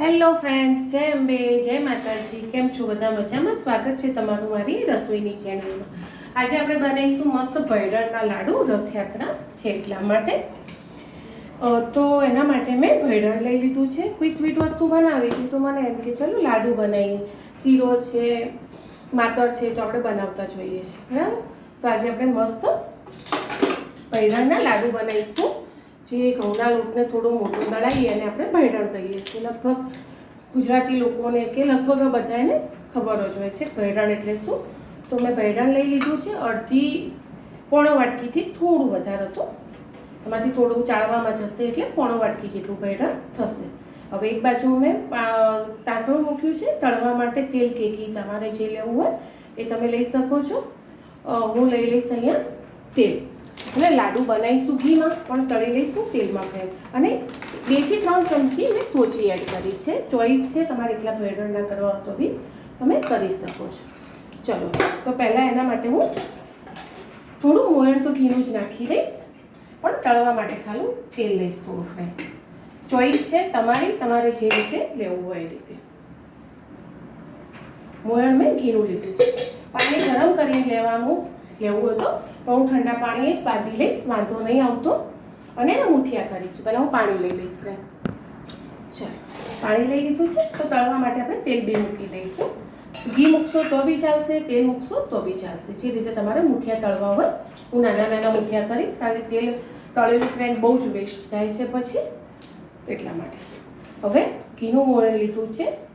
Hello friends, જય અંબે, જય માતાજી. કેમ છો બધા મજામાં? સ્વાગત છે તમારું મારી રસોઈની ચેનલમાં આજે આપણે બનાવીશું મસ્ત ભૈરણના લાડુ રથયાત્રા છે એટલા માટે. તો એના માટે મેં ભૈરણ લઈ લીધું છે. કોઈ સ્વીટ વસ્તુ બનાવી હતી તો મને એમ કે ચલો લાડુ બનાવીએ. શીરો છે, માતર છે તો આપણે બનાવતા જોઈએ છીએ બરાબર? તો આજે આપણે મસ્ત ભૈરણના લાડુ બનાવીશું. જે ઘઉંના લોટને થોડો મોટો દળાવીએ અને આપણે ભૈરણ કહીએ છીએ. લગભગ ગુજરાતી લોકોને કે લગભગ બધાને ખબર જ હોય છે ભેડણ એટલે શું? તો મેં ભેડણ લઈ લીધું છે. અડધી પોણો વાટકીથી થોડું વધારે હતું એમાંથી થોડું ચાળવામાં જશે એટલે પોણો વાટકી જેટલું ભૈરણ થશે. હવે એક બાજુ મેં તાસણું મૂક્યું છે. તળવા માટે તેલ કે તમારે જે લેવું હોય એ તમે લઈ શકો છો. હું લઈ લઈશ અહીંયા તેલ. એટલે લાડુ બનાવીશું ઘીમાં, પણ તળી લઈશું તેલમાં ફ્રેન્ડ અને બેથી ત્રણ ચમચી મેં સોજી એડ કરી છે. ચોઈસ છે, તમારે એટલા ભેળના કરવા તો બી તમે કરી શકો છો. ચલો, તો પહેલાં એના માટે હું થોડું મોયણ તો ઘીનું જ નાખી દઈશ, પણ તળવા માટે ખાલી તેલ લઈશ થોડું ફ્રેન્ડ ચોઈસ છે તમારી, તમારે જે રીતે લેવું હોય એ રીતે. મોયણ મેં ઘીનું લીધું છે. પાણી ગરમ કરીને લેવાનું. લેવું હતું. હું ઠંડા પાણીએ જ બાંધી લઈશ, વાંધો નહીં આવતો. અને એના મુઠિયા કરીશું. પહેલાં હું પાણી લઈ લઈશ ફ્રેન્ડ. ચાલો. પાણી લઈ લીધું છે. તો તળવા માટે આપણે તેલ બે મૂકી દઈશું. ઘી મૂકશો તો બી ચાલશે, તેલ મૂકશો તો બી ચાલશે. જે રીતે તમારે મુઠિયા તળવા હોય, હું નાના નાના મુઠિયા કરીશ, કારણ તેલ તળેલું ફ્રેન્ડ બહુ જ વેસ્ટ જાય છે પછી. એટલા માટે. હવે ઘીનું મોણ લીધું છે.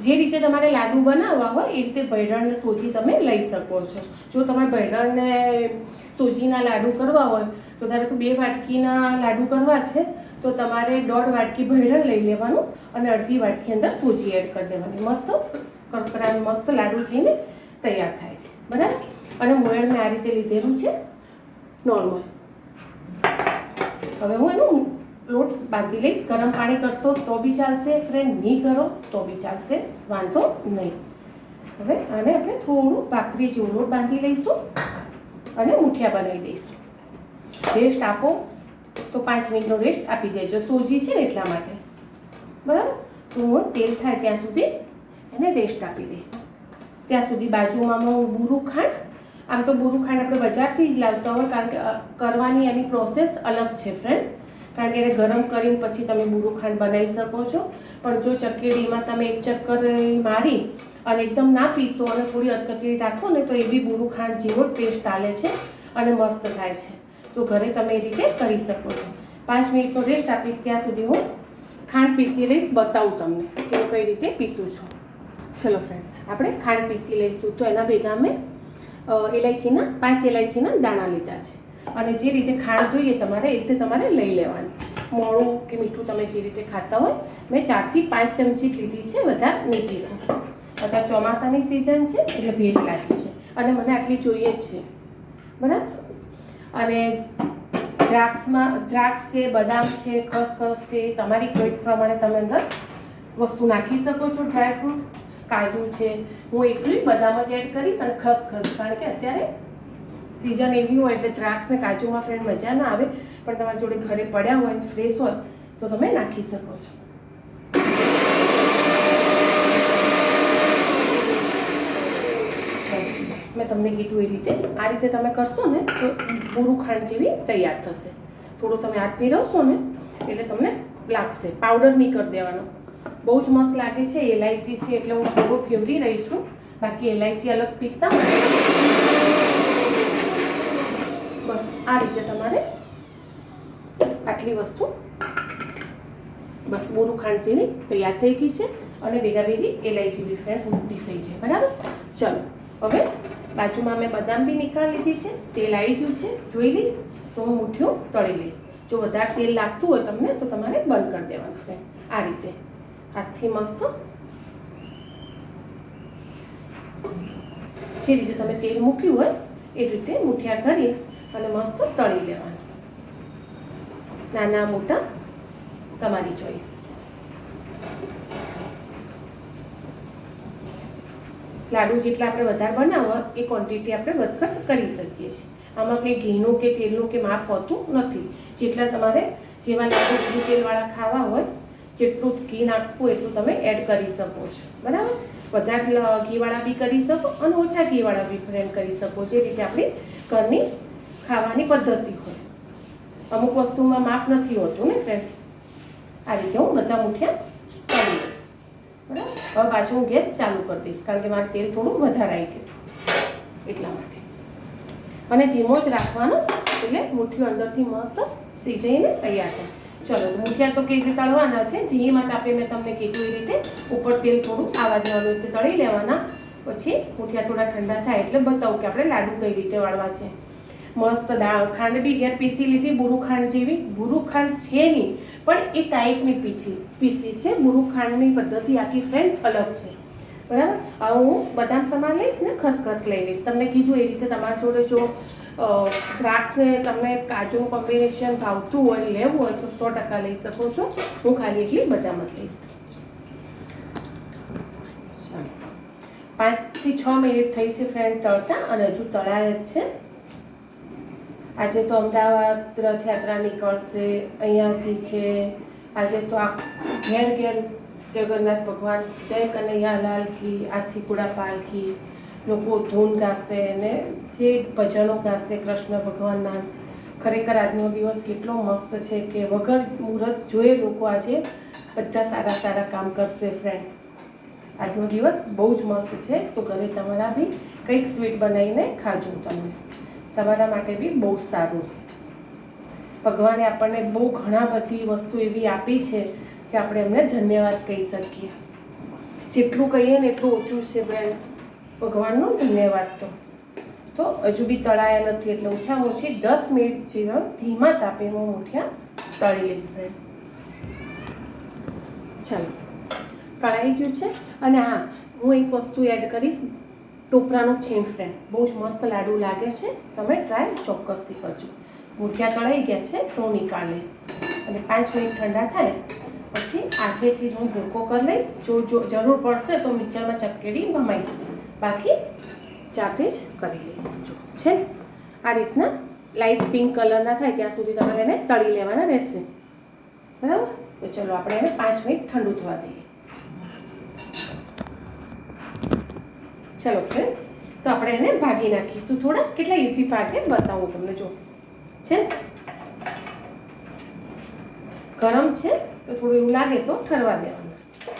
જે રીતે તમારે લાડુ બનાવવા હોય એ રીતે ભૈરણને સોજી તમે લઈ શકો છો. જો તમારે ભૈરણને સોજીના લાડુ કરવા હોય, તો ધારો કે બે વાટકીના લાડુ કરવા છે, તો તમારે દોઢ વાટકી ભૈરણ લઈ લેવાનું અને અડધી વાટકી અંદર સોજી એડ કરી દેવાની. મસ્ત કરકરા મસ્ત લાડુ થઈને તૈયાર થાય છે. બરાબર? અને મોયણ મેં આ રીતે લીધેલું છે. નોર્મલ હવે હું એનું લોટ બાંધી લઈશ. ગરમ પાણી કરશો તો બી ચાલશે. ફ્રેન્ડ નહીં કરો તો બી ચાલશે. વાંધો નહીં. હવે આને આપણે થોડું ભાખરી જેવું લોટ બાંધી લઈશું અને મુઠિયા બનાવી દઈશું. રેસ્ટ આપો. તો પાંચ મિનિટનો રેસ્ટ આપી દેજો. સોજી છે એટલા માટે. બરાબર? તો તેલ થાય ત્યાં સુધી એને રેસ્ટ આપી દઈશ. ત્યાં સુધી બાજુમાં બુરું ખાંડ, આમ તો બુરું ખાંડ આપણે બજારથી જ લાવતા હોય કારણ કે કરવાની એની પ્રોસેસ અલગ છે ફ્રેન્ડ કારણ કે એને ગરમ કરીને પછી તમે બુરું ખાંડ બનાવી શકો છો. પણ જો ચકેડીમાં તમે એક ચક્કર મારી અને એકદમ ના પીસો અને થોડી અધકચરી રાખો ને તો એ બી બુરું ખાંડ જેવો જ ટેસ્ટ આલે છે અને મસ્ત થાય છે. તો ઘરે તમે એ રીતે કરી શકો છો. પાંચ મિનિટનો રેસ્ટ આપીશ ત્યાં સુધી હું ખાંડ પીસી લઈશ, બતાવું તમને કે હું કઈ રીતે પીસું છું. ચલો ફ્રેન્ડ આપણે ખાંડ પીસી લઈશું. તો એના ભેગા મેં ઇલાયચીના પાંચ ઇલાયચીના દાણા લીધા છે. અને જે રીતે ખાંડ જોઈએ તમારે એ રીતે તમારે લઈ લેવાની. મોળું કે મીઠું તમે જે રીતે ખાતા હોય, મેં ચારથી પાંચ ચમચી લીધી છે વધારે મીઠી અત્યારે ચોમાસાની સિઝન છે, એટલે ભેજ લાગી છે. અને મને આટલી જોઈએ જ છે. બરાબર? અને દ્રાક્ષમાં, દ્રાક્ષ છે, બદામ છે, ખસખસ છે, તમારી ચોઈસ પ્રમાણે તમે અંદર વસ્તુ નાખી શકો છો ડ્રાયફ્રૂટ કાજુ છે, હું એકલી બદામ જ એડ કરીશ અને ખસખસ, કારણ કે અત્યારે સિઝન એવી હોય એટલે દ્રાક્ષને કાજુમાં ફ્રેન્ડ મજા ના આવે, પણ તમારી જોડે ઘરે પડ્યા હોય ફ્રેશ હોય, તો તમે નાખી શકો છો. મેં તમને કીધું એ રીતે. આ રીતે તમે કરશો ને, તો પૂરું ખાંડ જેવી તૈયાર થશે. થોડું તમે હાથ ફેરવશો ને, એટલે તમને લાગશે. પાવડર નહીં કરી દેવાનો. બહુ જ મસ્ત લાગે છે એલાયચી છે, એટલે હું થોડું ફેવરી રહીશું. બાકી એલાયચી અલગ પીસતા હોય બસ આ રીતે તમારે આટલી વસ્તુ બસ બોરું ખાંડ તૈયાર થઈ ગઈ છે અને ભેગા ભેગી એલાયચી બી ફ્રેન્ડ પીસાઈ છે. બરાબર? ચલો, હવે બાજુમાં મેં બદામ બી નીકાળી લીધી છે, તેલ આવી ગયું છે, જોઈ લઈશ, તો હું મુઠ્ઠીઓ તળી લઈશ. જો વધારે તેલ લાગતું હોય તમને, તો તમારે બંધ કરી દેવાનું ફ્રેન્ડ આ રીતે. હાથથી મસ્ત. જે રીતે તમે તેલ મૂક્યું હોય, એ રીતે મુઠિયા કરી અને મસ્ત તળી લેવાનું. નાના મોટા તમારી ચોઈસ લાડુ જેટલા આપણે વધારે બનાવો, એ ક્વોન્ટિટી આપણે વધઘટ કરી શકીએ છીએ. આમાં કંઈ ઘીનું કે તેલનું કે માપ હોતું નથી. જેટલા તમારે જેવા લાડુ ઘી તેલવાળા ખાવા હોય, જેટલું ઘી નાખવું એટલું તમે એડ કરી શકો છો. બરાબર? વધારે ઘીવાળા બી કરી શકો અને ઓછા ઘીવાળા બી ફ્રેન્ડ કરી શકો જે રીતે આપણી ઘરની ખાવાની પદ્ધતિ હોય. અમુક વસ્તુમાં માપ નથી હોતું ને ફ્રેન્ડ આ રીતે હું બધા મુઠિયા તળી દઈશ બરાબર? હવે પાછું હું ગેસ ચાલુ કરી દઈશ, કારણ કે મારે તેલ થોડું વધારે આવી ગયું એટલા માટે. અને ધીમો જ રાખવાનો, એટલે મુઠ્ઠીઓ અંદરથી મસ્ત સીજાઈને તૈયાર થાય. ચલો મુઠિયા તો કેવી રીતે તળવાના છે? ધીમા તાપે મેં તમને કીધું એ રીતે ઉપર તેલ થોડું આવા દેવાનું રીતે તળી લેવાના. પછી મુઠિયા થોડા ઠંડા થાય એટલે બતાવું કે આપણે લાડુ કઈ રીતે વાળવા છે. મસ્ત ખાંડ બી ઘેર પીસી લીધી, બુરુ જેવી. બુરુખાંડ છે નહીં, પણ એ ટાઈપની પીસી પીસી છે. બુરુ ખાંડની પદ્ધતિ આખી ફ્રેન્ડ અલગ છે. બરાબર? હવે હું બદામ સમાન લઈશ ને ખસખસ લઈ લઈશ. તમને કીધું એ રીતે તમારા જોડે જો દ્રાક્ષને તમને કાજુનું કોમ્બિનેશન ભાવતું હોય, લેવું હોય તો સો ટકા લઈ શકો છો. હું ખાલી એટલી બદામ જ લઈશ. પાંચથી છ મિનિટ થઈ છે ફ્રેન્ડ તળતા અને હજુ તળાય જ છે. આજે તો અમદાવાદ રથયાત્રા નીકળશે, અહીંયાથી છે. આજે તો આ ઘેર ઘેર જગન્નાથ ભગવાન, જય કનૈયાલાલ કી આથી કુડા પાલખી લોકો ધૂન ગાશે અને જે ભજનો ગાશે કૃષ્ણ ભગવાનના. ખરેખર આજનો દિવસ કેટલો મસ્ત છે કે વગર મુહૂર્ત જોઈએ લોકો આજે બધા સારા સારા કામ કરશે ફ્રેન્ડ આજનો દિવસ બહુ જ મસ્ત છે. તો ઘરે તમારા બી કંઈક સ્વીટ બનાવીને ખાજો તમે. તમારા માટે બી બહુ સારું છે. ભગવાને આપણને બહુ ઘણા બધી વસ્તુ એવી આપી છે કે આપણે એમને ધન્યવાદ કહી શકીએ. જેટલું કહીએ ને એટલું ઓછું છે બેન ભગવાનનું ધન્યવાદ તો. તો હજુ બી તળાયા નથી એટલે ઓછામાં ઓછી દસ મિનિટ જેવા ધીમા તાપે હું મુઠિયા તળી લઈશ બેન ચાલો. તળાઈ ગયું છે? અને હા, હું એક વસ્તુ એડ કરીશ. ટોપરાનું છીણ ફ્રેન્ડ બહુ જ મસ્ત લાડુ લાગે છે. તમે ટ્રાય ચોક્કસથી કરજો. મૂઠિયા તળાઈ ગયા છે, તો હું નીકાળી લઈશ. અને પાંચ મિનિટ ઠંડા થાય, પછી હાથેથી જ હું ભૂકો કરી લઈશ. જો જો જરૂર પડશે તો મિક્સરમાં ચપકેડી ભમાઈશ બાકી જાતે જ કરી લઈશ. જો, છે? આ રીતના લાઇટ પિંક કલરના થાય, ત્યાં સુધી તમારે એને તળી લેવાના રહેશે. બરાબર? તો ચલો, આપણે એને પાંચ મિનિટ ઠંડુ થવા દઈએ. ચલો ફ્રેન્ડ તો આપણે એને ભાગી નાખીશું થોડા. કેટલા ઇઝી ને બતાવું તમને, જો. છે ગરમ છે, તો થોડું એવું લાગે તો ઠરવા દેવાનું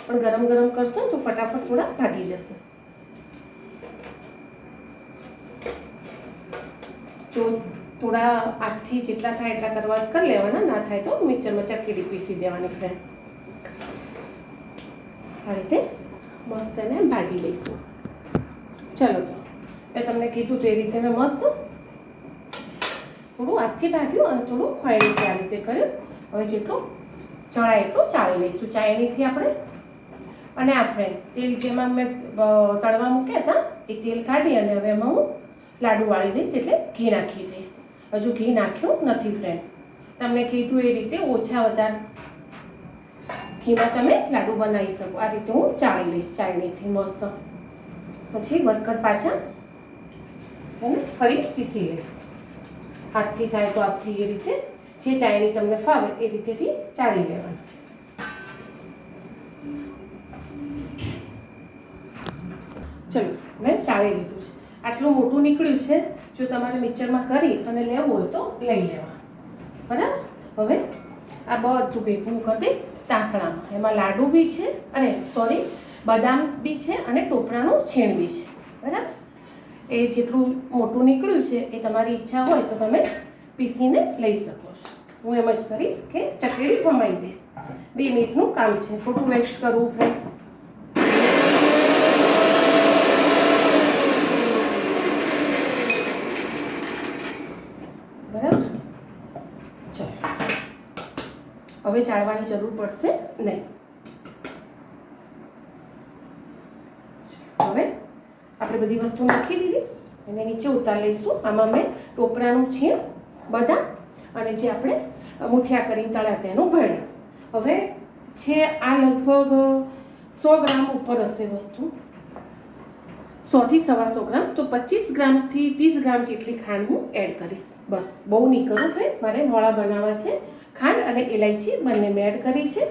પણ ગરમ ગરમ કરશો તો ફટાફટ થોડા ભાગી જશે. તો થોડા આઠથી જેટલા થાય એટલા કરવા કરી લેવાના, ના થાય તો મિક્સરમાં ચકીડી પીસી દેવાની ફ્રેન્ડ આ રીતે મસ્ત એને ભાગી લઈશું. ચલો તો. મેં તમને કીધું તો એ રીતે મેં મસ્ત થોડું હાથથી ભાગ્યું અને થોડું ખોયણીથી આ રીતે કર્યું. હવે જેટલું ચણાય એટલું ચાળી લઈશું. ચાયણીથી આપણે અને આ ફ્રેન્ડ તેલ જેમાં મેં તળવા મૂક્યા હતા, એ તેલ કાઢી અને હવે એમાં હું લાડુ વાળી દઈશ એટલે ઘી નાખી દઈશ. હજુ ઘી નાખ્યું નથી ફ્રેન્ડ તમને કીધું એ રીતે ઓછા વધારે ઘીમાં તમે લાડુ બનાવી શકો. આ રીતે હું ચાળી લઈશ ચાળણીથી મસ્ત. પછી વધકટ પાછા એને ફરી પીસી લઈશ. હાથથી થાય તો હાથથી એ રીતે જે ચાયની તમને ફાવે એ રીતેથી ચાળી લેવાનું. ચલો, મેં ચાળી લીધું છે. આટલું મોટું નીકળ્યું છે, જો તમારે મિક્સરમાં કરી અને લેવું હોય તો લઈ લેવા. બરાબર? હવે આ બધું ભેગું કરી દઈશ તાસણામાં. એમાં લાડુ બી છે અને સોરી બદામ બી છે અને ટોપરાનું છેણ બી છે. બરાબર? એ જેટલું મોટું નીકળ્યું છે, એ તમારી ઈચ્છા હોય તો તમે પીસીને લઈ શકો છો. હું એમ જ કરીશ કે ચકરી ભમાઈ દઈશ. બે મિનિટનું કામ છે. ખોટું વેસ્ટ કરવું ફ્રેન્ડ બરાબર? ચાલો. હવે ચાળવાની જરૂર પડશે નહીં હવે આપણે બધી વસ્તુ નાખી દીધી અને નીચે ઉતારી લઈશું. આમાં મેં ટોપરાનું છે બધા અને જે આપણે મુઠિયા કરીને તળ્યા તેનું ભરડ્યું હવે છે આ લગભગ સો ગ્રામ ઉપર હશે વસ્તુ. સોથી સવા સો ગ્રામ. તો પચીસ ગ્રામથી ત્રીસ ગ્રામ જેટલી ખાંડ હું એડ કરીશ. બસ, બહુ નહીં કરું ફ્રેન્ડ મારે મોળા બનાવવા છે ખાંડ અને ઇલાયચી બંને મેં એડ કરી છે.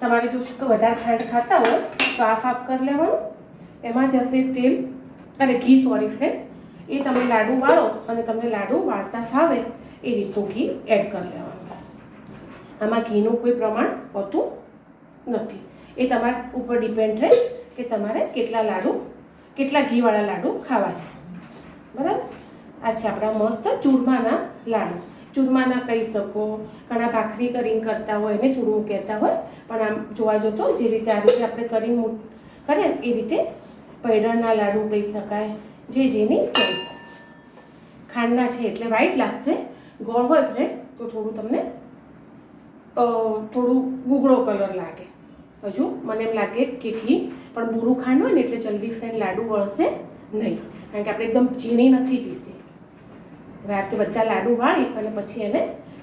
તમારે જો વધારે ખાંડ ખાતા હોય તો હાફ હાફ કરી લેવાનું. એમાં જશે તેલ અને ઘી સોરી ફ્રેન્ડ એ તમે લાડુ વાળો અને તમને લાડુ વાળતા ફાવે એ રીતનું ઘી એડ કરી લેવાનું. આમાં ઘીનું કોઈ પ્રમાણ હોતું નથી. એ તમારા ઉપર ડિપેન્ડ રહે કે તમારે કેટલા લાડુ, કેટલા ઘીવાળા લાડુ ખાવા છે. બરાબર? આ છે આપણા મસ્ત ચૂરમાના લાડુ. ચૂરમાના કહી શકો, ઘણા ભાખરી કરીને કરતા હોય, એને ચૂરમું કહેતા હોય, પણ આમ જોવા જતો જે રીતે આ રીતે આપણે કરીને કરીએ એ રીતે પૈડરના લાડુ કહી શકાય, જે જેની ચોઈસ ખાંડના છે એટલે વ્હાઈટ લાગશે. ગોળ હોય ફ્રેન્ડ તો થોડું તમને થોડું ગુગળો કલર લાગે. હજુ મને એમ લાગે કે ઘી, પણ બુરું ખાંડ હોય ને એટલે જલ્દી ફ્રેન્ડ લાડુ વળશે નહીં. કારણ કે આપણે એકદમ ઝીણી નથી પીસી. હવે બધા લાડુ વાળી, અને પછી એને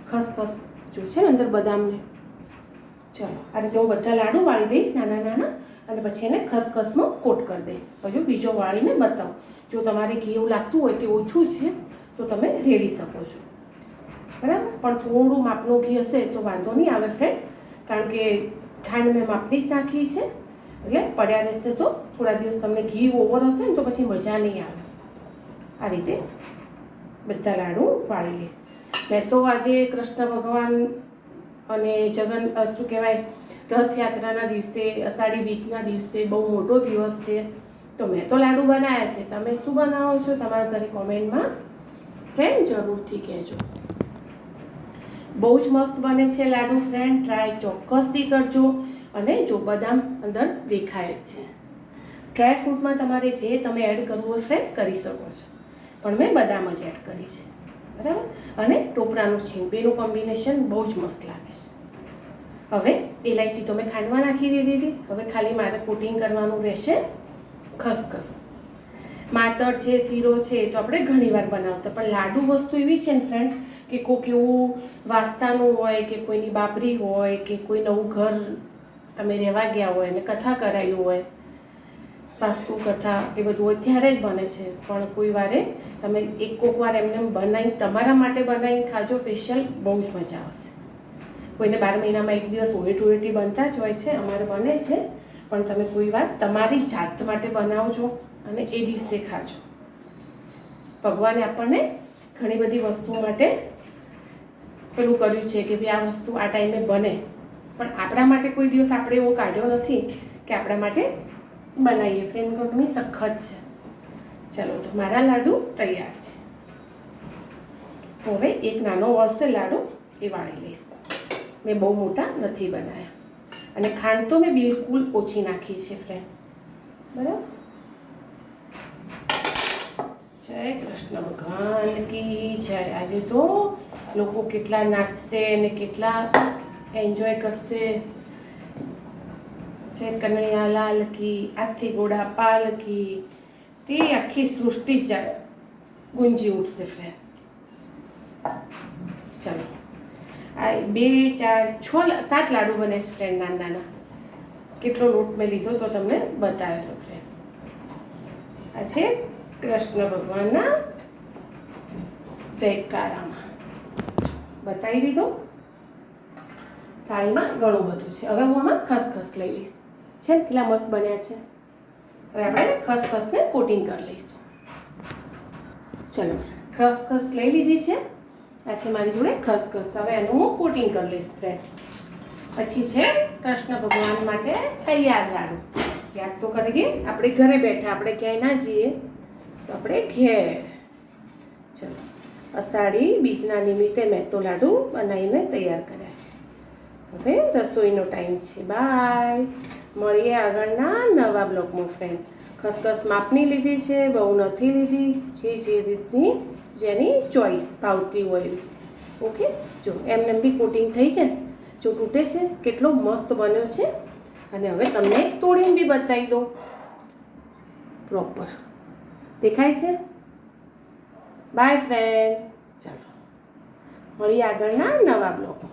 ખસખસ જો છે ને અંદર બદામને. ચલો, આ રીતે હું બધા લાડુ વાળી દઈશ નાના નાના અને પછી એને ખસખસમાં કોટ કરી દઈશ. હજુ બીજો વાળીને બતાવું. જો તમારે ઘી એવું લાગતું હોય કે ઓછું છે, તો તમે રેડી શકો છો. બરાબર? પણ થોડું માપનું ઘી હશે તો વાંધો નહીં આવે ફ્રેન્ડ કારણ કે ખાંડ મેં માપની જ નાખી છે. એટલે પડ્યા રહેશે તો થોડા દિવસ તમને ઘી ઓવર હશે ને તો પછી મજા નહીં આવે. આ રીતે બધા લાડુ વાળી લઈશ. મેં તો આજે કૃષ્ણ ભગવાન અને જગન શું કહેવાય રથયાત્રાના દિવસે, અષાઢી બીજના દિવસે બહુ મોટો દિવસ છે. તો મેં તો લાડુ બનાવ્યા છે. તમે શું બનાવો છો તમારા ઘરે કોમેન્ટમાં ફ્રેન્ડ જરૂરથી કહેજો. બહુ જ મસ્ત બને છે લાડુ ફ્રેન્ડ ટ્રાય ચોક્કસથી કરજો અને જો બદામ અંદર દેખાય જ છે. ડ્રાય ફ્રૂટમાં તમારે જે તમે એડ કરવું હોય ફ્રેન્ડ કરી શકો છો. પણ મેં બદામ જ એડ કરી છે. બરાબર? અને ટોપરાનું છીણ. બેનું કોમ્બિનેશન બહુ જ મસ્ત લાગે છે. હવે ઇલાયચી તો મેં ખાંડમાં નાખી દીધી હતી. હવે ખાલી મારે કોટિંગ કરવાનું રહેશે ખસખસ. માતર છે, શીરો છે તો આપણે ઘણીવાર બનાવતા. પણ લાડુ વસ્તુ એવી છે ને ફ્રેન્ડ્સ કે કોઈક એવું વાસ્તાનું હોય, કે કોઈની બાપરી હોય, કે કોઈ નવું ઘર તમે રહેવા ગયા હોય અને કથા કરાયું હોય, વાસ્તુ, કથા એ બધું હોય ત્યારે જ બને છે. પણ કોઈ વારે તમે એક કોક વાર એમને એમ બનાવી તમારા માટે બનાવીને ખાજો સ્પેશિયલ બહુ જ મજા આવશે. કોઈને બાર મહિનામાં એક દિવસ ઓએટ ઓએટી બનતા જ હોય છે, અમારે બને છે. પણ તમે કોઈ વાર તમારી જાત માટે બનાવજો અને એ દિવસે ખાજો. ભગવાને આપણને ઘણી બધી વસ્તુઓ માટે પેલું કર્યું છે કે ભાઈ આ વસ્તુ આ ટાઈમે બને. પણ આપણા માટે કોઈ દિવસ આપણે એવો કાઢ્યો નથી કે આપણા માટે બનાવીએ ફ્રેન્ડ કંપની સખત છે. ચલો, તો મારા લાડુ તૈયાર છે. હવે એક નાનો વળશે લાડુ એ વાળી લઈશ. મેં બહુ મોટા નથી બનાવ્યા અને ખાંડ તો મેં બિલકુલ ઓછી નાખી છે ફ્રેન્ડ બરાબર? જય કૃષ્ણ ભગવાન કી જય. આજે તો લોકો કેટલા નાચશે અને કેટલા એન્જોય કરશે. જય કનૈયાલાલ કી, આથી ગોળા પાલ કી. તે આખી સૃષ્ટિ જ ગુંજી ઉઠશે ફ્રેન્ડ ચલો. આ બે, ચાર, છ સાત લાડુ બને છે ફ્રેન્ડ નાના નાના. કેટલો લોટ મેં લીધો તો તમને બતાવ્યો તો ફ્રેન્ડ આ છે કૃષ્ણ ભગવાનના જયકારામાં. બતાવી દીધો થાળીમાં ઘણું બધું છે. હવે હું આમાં ખસખસ લઈ લઈશ. છે ને? કેટલા મસ્ત બન્યા છે. હવે આપણે ખસખસને કોટિંગ કરી લઈશું. ચલો, ખસખસ લઈ લીધી છે. આ છે મારી જોડે ખસખસ. હવે એનું હું કોટિંગ કરી લઈશ ફ્રેન્ડ પછી છે, કૃષ્ણ ભગવાન માટે તૈયાર લાડુ. યાદ તો કરીએ આપણે ઘરે બેઠા, આપણે ક્યાંય ના જઈએ, તો આપણે ઘેર. ચલો, અષાઢી બીજના નિમિત્તે મેં તો લાડુ બનાવીને તૈયાર કર્યા છે. હવે રસોઈનો ટાઈમ છે. બાય મળીએ આગળના નવા બ્લોગમાં ફ્રેન્ડ ખસખસ માપની લીધી છે, બહુ નથી લીધી, જે જે રીતની જેની ચોઈસ ભાવતી હોય. ઓકે? જો, એમને બી કોટિંગ થઈ ગયા જો તૂટે છે, કેટલો મસ્ત બન્યો છે. અને હવે તમને તોડીને બી બતાવી દઉં. પ્રોપર દેખાય છે? બાય ફ્રેન્ડ ચાલો. મળીએ આગળના નવા બ્લોગમાં.